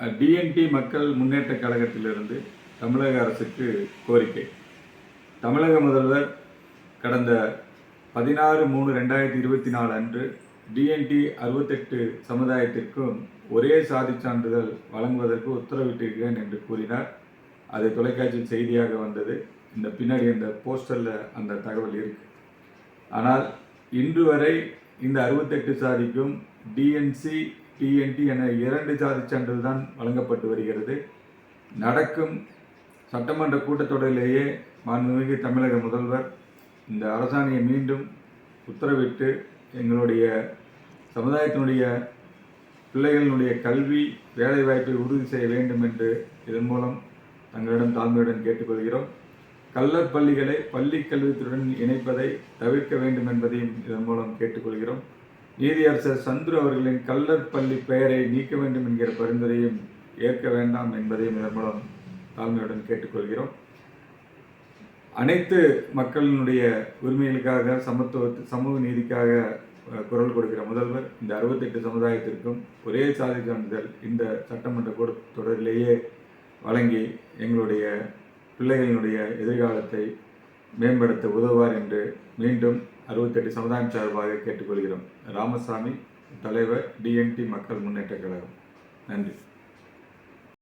DND மக்கள் முன்னேற்ற கழகத்திலிருந்து தமிழக அரசுக்கு கோரிக்கை. தமிழக முதல்வர் கடந்த பதினாறு மூணு ரெண்டாயிரத்தி இருபத்தி நாலு அன்று டிஎன்டி அறுபத்தெட்டு சமுதாயத்திற்கும் ஒரே சாதி சான்றிதழ் வழங்குவதற்கு உத்தரவிட்டிருக்கிறேன் என்று கூறினார். அது தொலைக்காட்சி செய்தியாக வந்தது. இந்த பின்னாடி அந்த போஸ்டரில் அந்த தகவல் இருக்கு. ஆனால் இன்று வரை இந்த அறுபத்தெட்டு சாதிக்கும் டிஎன்சி டிஎன்டி என இரண்டு ஜாதி சான்றிதழ் தான் வழங்கப்பட்டு வருகிறது. நடக்கும் சட்டமன்ற கூட்டத்தொடரிலேயே மாண்புமிகு தமிழக முதல்வர் இந்த அரசாணையை மீண்டும் உத்தரவிட்டு எங்களுடைய சமுதாயத்தினுடைய பிள்ளைகளினுடைய கல்வி வேலைவாய்ப்பை உறுதி செய்ய வேண்டும் என்று இதன் மூலம் தங்களிடம் தாழ்மையுடன் கேட்டுக்கொள்கிறோம். கல்லற் பள்ளிகளை பள்ளி கல்வித்துடன் இணைப்பதை தவிர்க்க வேண்டும் என்பதையும் இதன் மூலம் கேட்டுக்கொள்கிறோம். நீதியரசர் சந்துரு அவர்களின் கள்ளற்பள்ளி பெயரை நீக்க வேண்டும் என்கிற பரிந்துரையும் ஏற்க வேண்டாம் என்பதையும் இதன் மூலம் தாழ்மையுடன் கேட்டுக்கொள்கிறோம். அனைத்து மக்களினுடைய உரிமைகளுக்காக சமத்துவ சமூக நீதிக்காக குரல் கொடுக்கிற முதல்வர் இந்த அறுபத்தெட்டு சமுதாயத்திற்கும் ஒரே சாதி சான்றிதழ் இந்த சட்டமன்ற கூட தொடரிலேயே வழங்கி எங்களுடைய பிள்ளைகளினுடைய எதிர்காலத்தை மேம்படுத்த உதவுவார் என்று மீண்டும் அறுபத்தெட்டு சமுதாயம் சார்பாக கேட்டுக்கொள்கிறோம். ராமசாமி தலைவர் டிஎன்டி மக்கள் முன்னேற்ற கழகம். நன்றி.